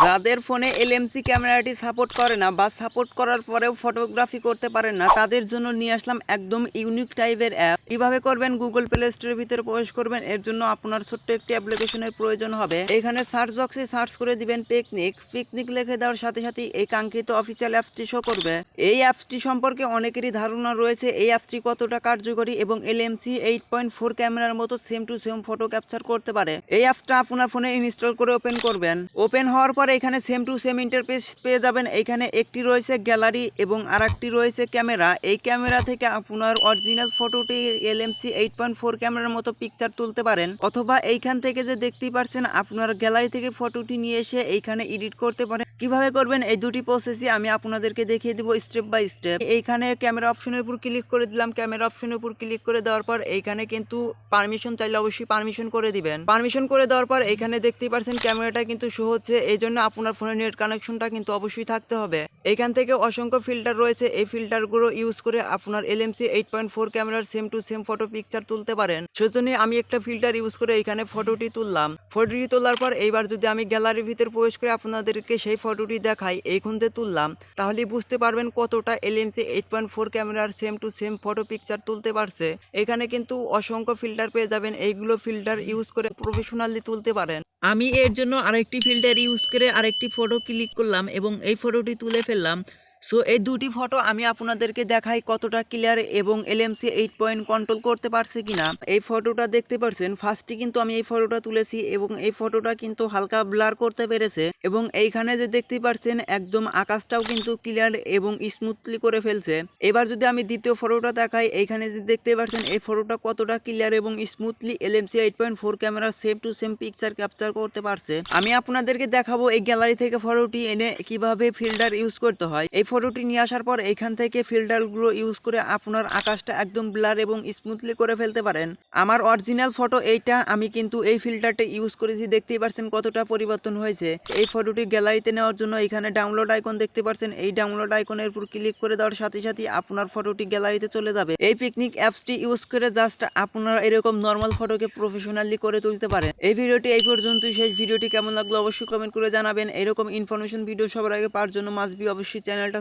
যাদের ফোনে এলএমসি ক্যামেরাটি সাপোর্ট করে না বা সাপোর্ট করার পরেও ফটোগ্রাফি করতে পারেন না, তাদের জন্য নিয়ে আসলাম একদম ইউনিক টাইপের অ্যাপ কীভাবে করবেন? গুগল প্লে স্টোরের ভিতরে প্রবেশ করবেন। এর জন্য আপনার ছোট্ট একটি অ্যাপ্লিকেশনের প্রয়োজন হবে। এখানে সার্চ বক্সে সার্চ করে দিবেন পিকনিক পিকনিক লিখে দেওয়ার সাথে সাথে এই কাঙ্ক্ষিত অফিসিয়াল অ্যাপসটি শো করবে। এই অ্যাপসটি সম্পর্কে অনেকেরই ধারণা রয়েছে। এই অ্যাপসটি কতটা কার্যকরী এবং এলএমসি এইট পয়েন্ট ফোর ক্যামেরার মতো same to same photo capture করতে পারে। এই অ্যাপসটা আপনার ফোনে ইনস্টল করে ওপেন করবেন। ওপেন হওয়ার পরে এখানে সেম টু সেম ইন্টারফেস পেয়ে যাবেন। এখানে একটি রয়েছে গ্যালারি এবং আরেকটি রয়েছে ক্যামেরা এই ক্যামেরা থেকে আপনার অরিজিনাল ফটোটি L LMC eight point four ক্যামেরার মতো পিকচার তুলতে পারেন। অথবা এইখান থেকে যে দেখতেই পারছেন, আপনার গ্যালারি থেকে ফটোটি নিয়ে এসে এইখানে এডিট করতে পারেন। কীভাবে করবেন? এই দুটি প্রসেসই আমি আপনাদেরকে দেখিয়ে দিব স্টেপ বাই স্টেপ এইখানে ক্যামেরা অপশনের উপর ক্লিক করে দিলাম। ক্যামেরা অপশনের উপর ক্লিক করে দেওয়ার পর এইখানে কিন্তু পারমিশন চাইলে অবশ্যই পারমিশন করে দিবেন। পারমিশন করে দেওয়ার পর এইখানে দেখতেই পারছেন ক্যামেরাটা কিন্তু শো হচ্ছে। এই জন্য আপনার ফোনের নেট কানেকশনটা কিন্তু অবশ্যই থাকতে হবে। এখান থেকে অসংখ্য ফিল্টার রয়েছে। এই ফিল্টারগুলো ইউজ করে আপনার এলএমসি এইট পয়েন্ট ফোর ক্যামেরার same to same photo picture তুলতে পারেন। সেজন্য আমি একটা ফিল্টার ইউজ করে এখানে ফটোটি তুললাম। ফটোটি তোলার পর এইবার যদি আমি গ্যালারির ভিতর প্রবেশ করে, আপনাদেরকে সেই ফটোটি দেখাই এইখান যে তুললাম তাহলে বুঝতে পারবেন কতটা এলএমসি এইট পয়েন্ট ফোর ক্যামেরার same to same photo picture তুলতে পারছে। এখানে কিন্তু অসংখ্য ফিল্টার পেয়ে যাবেন, এইগুলো ফিল্টার ইউজ করে প্রফেশনালি তুলতে পারেন। আমি এর জন্য আরেকটি ফিল্টার ইউজ করে আরেকটি ফটো ক্লিক করলাম এবং এই ফটোটি তুলে ফেললাম। সো এই দুটি ফটো আমি আপনাদেরকে দেখাই কতটা ক্লিয়ার এবং এলএমসি এইট পয়েন্ট কন্ট্রোল করতে পারছে কিনা। এই ফটোটা দেখতে পারছেন ফার্স্টে কিন্তু আমি এই ফটোটা তুলেছি এবং এই ফটোটা কিন্তু হালকা ব্লার করতে পেরেছে এবং এইখানে যে দেখতে পারছেন, একদম আকাশটাও কিন্তু ক্লিয়ার এবং স্মুথলি করে ফেলছে। এবার যদি আমি দ্বিতীয় ফটোটা দেখাই, এইখানে যে দেখতে পারছেন, এই ফটোটা কতটা ক্লিয়ার এবং smoothly LMC eight point four camera same to same picture capture করতে পারছে। আমি আপনাদেরকে দেখাবো এই গ্যালারি থেকে ফটোটি এনে কীভাবে ফিল্টার ইউজ করতে হয়। এই ফটোটি নিয়ে আসার পর এইখান থেকে ফিল্টারগুলো ইউজ করে আপনার আকাশটা একদম ব্লার এবং স্মুথলি করে ফেলতে পারেন। আমার অরিজিনাল ফটো এইটা, আমি কিন্তু এই ফিল্টারটা ইউজ করেছি, দেখতেই পারছেন কতটা পরিবর্তন হয়েছে। এই ফটোটি গ্যালারিতে নেওয়ার জন্য এখানে ডাউনলোড আইকন দেখতে পারছেন। এই ডাউনলোড আইকনের উপর ক্লিক করে দেওয়ার সাথে সাথে আপনার ফটোটি গ্যালারিতে চলে যাবে। এই পিকনিক অ্যাপসটি ইউজ করে জাস্ট আপনারা এরকম নর্মাল ফটোকে প্রফেশনালি করে তুলতে পারেন। এই ভিডিওটি এই পর্যন্তই। শেষ ভিডিওটি কেমন লাগল অবশ্যই কমেন্ট করে জানাবেন। এরকম ইনফরমেশন ভিডিও সবার আগে পাওয়ার জন্য মাসবি অবশ্যই চ্যানেলটা